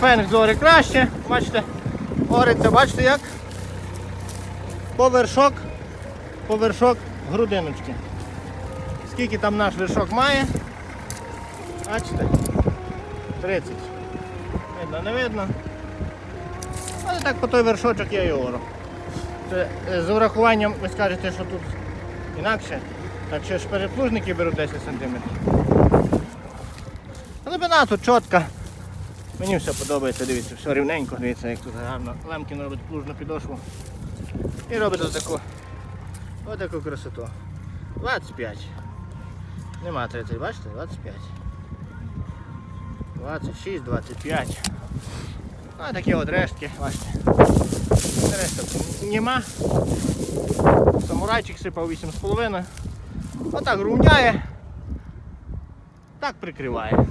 Феникс зорі краще. Бачите, ориться, бачите як? Повершок, повершок грудиночки. Скільки там наш вершок має? Бачите? 30. Видно, не видно. Але так по той вершочок я і ору. Це, е, з урахуванням ви скажете, що тут інакше. Так що ж переплужники беруть 10 см. Глибина тут чітка. Мені все подобається, дивіться, все рівненько, дивіться, як тут гарно. Лемкін робить плужну підошву. І робить отаку, отаку красоту. 25. Нема 30, бачите? 25. 26, 25. А такі от рештки, бачите. Решток нема. Самурайчик сипав 8,5. Отак рівняє. Так прикриває.